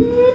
Woo!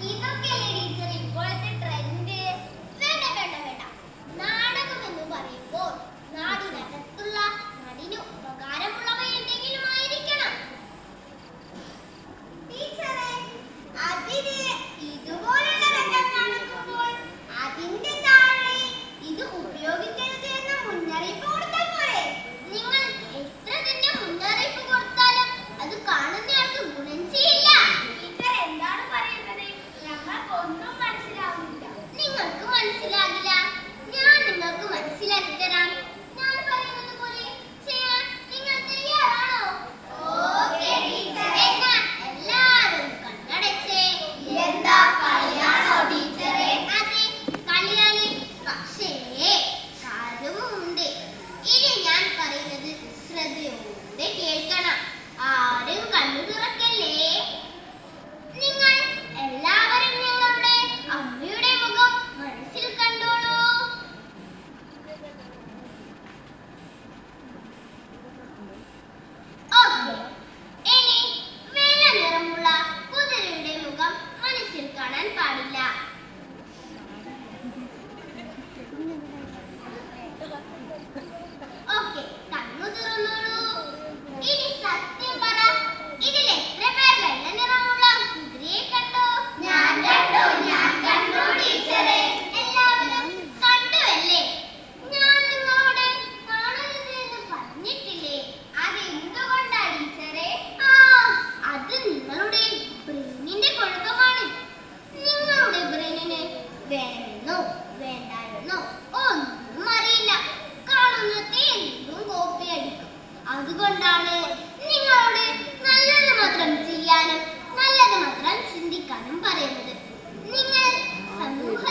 either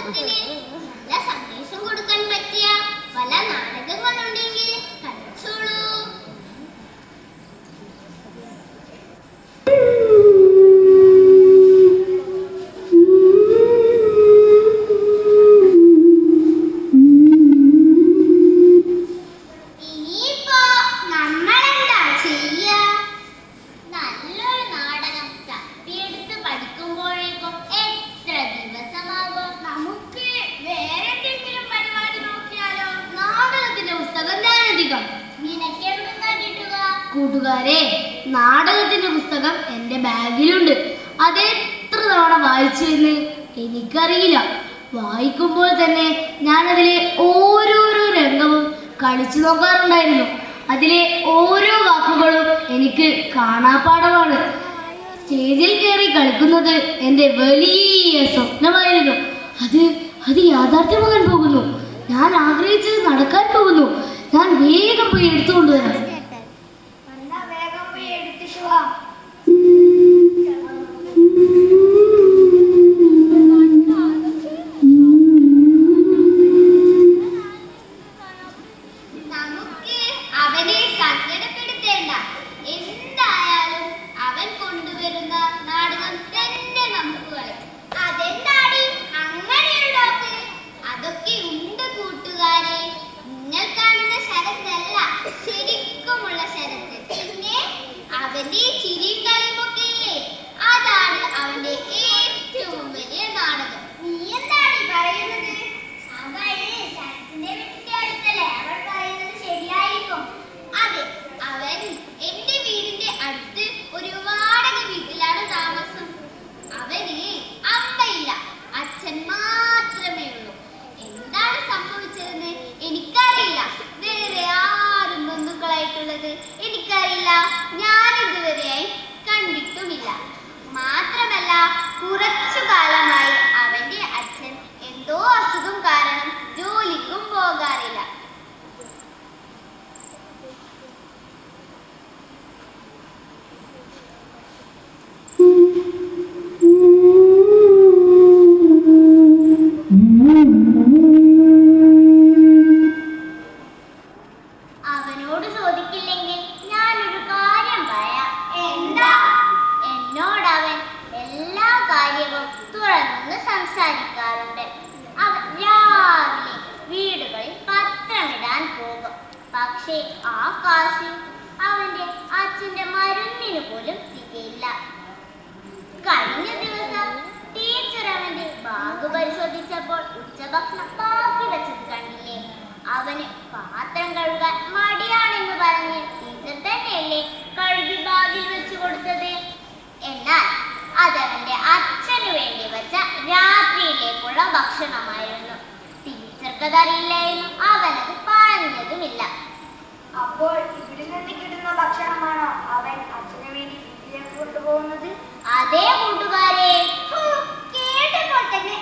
Mm -hmm. കൂട്ടുകാരെ നാടകത്തിന്റെ പുസ്തകം എന്റെ ബാഗിലുണ്ട്. അത് എത്ര തവണ വായിച്ചു എന്ന് എനിക്കറിയില്ല. വായിക്കുമ്പോൾ തന്നെ ഞാൻ അതിലെ ഓരോരോ രംഗവും കളിച്ചു നോക്കാറുണ്ടായിരുന്നു. അതിലെ ഓരോ വാക്കുകളും എനിക്ക് കാണാപ്പാടമാണ് സ്റ്റേജിൽ കയറി കളിക്കുന്നത് എന്റെ വലിയ സ്വപ്നമായിരുന്നു. അത് അത് യാഥാർത്ഥ്യമാകാൻ പോകുന്നു. ഞാൻ ആഗ്രഹിച്ചത് നടക്കാൻ പോകുന്നു. ഞാൻ വേഗം പോയി എടുത്തുകൊണ്ടുവരാം. അവന്റെ ചിരിയും കളിയുമൊക്കെ അതാണ് അവന്റെ ഏറ്റവും വലിയ നാടകം. നീ എന്താണ് പറയുന്നത്? അവൾ പറയുന്നത് ശരിയായിരിക്കും. അതെ അവൻ എന്റെ വീടിന്റെ അടുത്ത് ഒരു വാടക അമ്മയില്ല അച്ഛൻ മാത്രമേ ഉള്ളൂ. എന്താണ് എനിക്കറിയില്ല. വേറെ ആരും എനിക്കറിയില്ല. ഞാൻ ഇതുവരെയായി കണ്ടിട്ടുമില്ല. മാത്രമല്ല കുറച്ചു കാലമായി അവന് പാത്രം കഴുകാൻ മടിയാണെന്ന് പറഞ്ഞ് ടീച്ചർ തന്നെയല്ലേ കഴുകി ബാഗിൽ വെച്ചു കൊടുത്തത്. എന്നാൽ അതവന്റെ അച്ഛന് വേണ്ടി വെച്ച രാത്രിയിലേക്കുള്ള ഭക്ഷണമായിരുന്നു. ടീച്ചർക്ക് ടീച്ചർക്കതറിയില്ലായിരുന്നു അവനത് പറഞ്ഞതുമില്ല. അപ്പോൾ ഇവിടെ നിന്ന് കിട്ടുന്ന ഭക്ഷണമാണോ അവൻ അച്ഛന് വേണ്ടി വീട്ടിലേക്ക് കൊണ്ടുപോകുന്നത്? അതേ കൂട്ടുകാരെ കേട്ടപ്പോൾ തന്നെ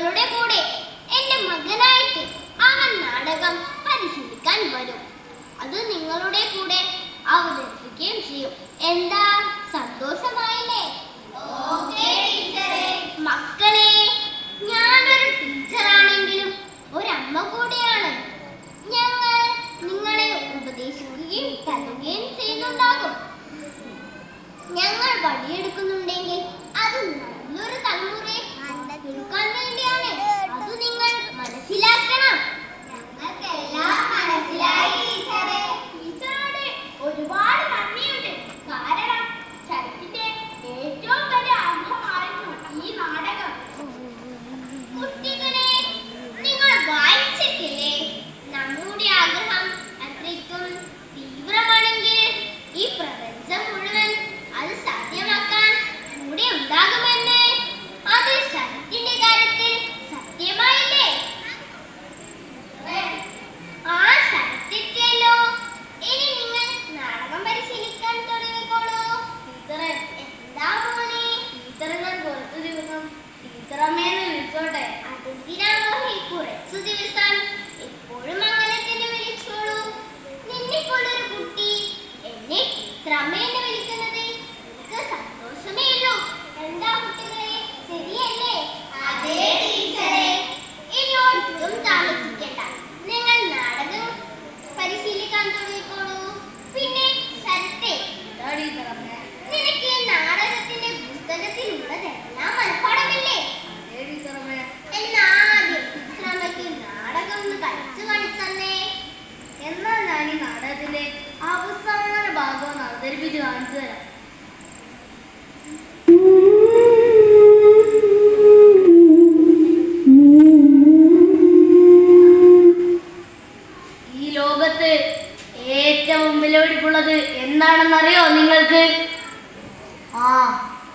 മക്കളുടെ കൂടെ എന്റെ മകനായിട്ട് അവൻ നാടകം പരിശീലിക്കാൻ വരും. അത് നിങ്ങളുടെ കൂടെ അവതരിപ്പിക്കുകയും ചെയ്യും. എന്താ? സന്തോഷമായില്ലേ? മക്കളെ ഞാനൊരു ടീച്ചറാണെങ്കിലും ഒരമ്മ കൂടിയാണ്. ഞങ്ങൾ നിങ്ങളെ ഉപദേശിക്കുകയും തരുകയും ചെയ്യുന്നുണ്ടാകും. ഞങ്ങൾ വഴിയെടുക്കുന്നുണ്ടെങ്കിൽ എന്താണെന്നറിയോ നിങ്ങൾക്ക്? ആ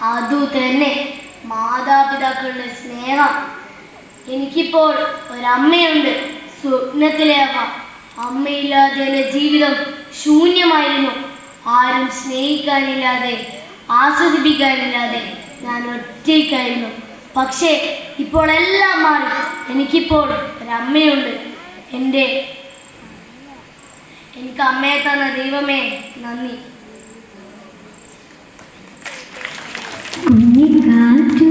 അതു തന്നെ. മാതാപിതാക്കളുടെ സ്നേഹം. എനിക്കിപ്പോൾ ഒരമ്മയുണ്ട്. സ്വപ്നത്തിലെ അമ്മ അമ്മയില്ലാതെ എന്റെ ജീവിതം ശൂന്യമായിരുന്നു. ആരും സ്നേഹിക്കാനില്ലാതെ ആസ്വദിപ്പിക്കാനില്ലാതെ ഞാൻ ഒറ്റയ്ക്കായിരുന്നു. പക്ഷേ ഇപ്പോൾ എല്ലാം മാറി. എനിക്കിപ്പോൾ ഒരമ്മയുണ്ട്. എന്റെ എനിക്ക് അമ്മയെ തന്ന ദൈവമേ നന്ദി.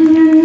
Mm-hmm.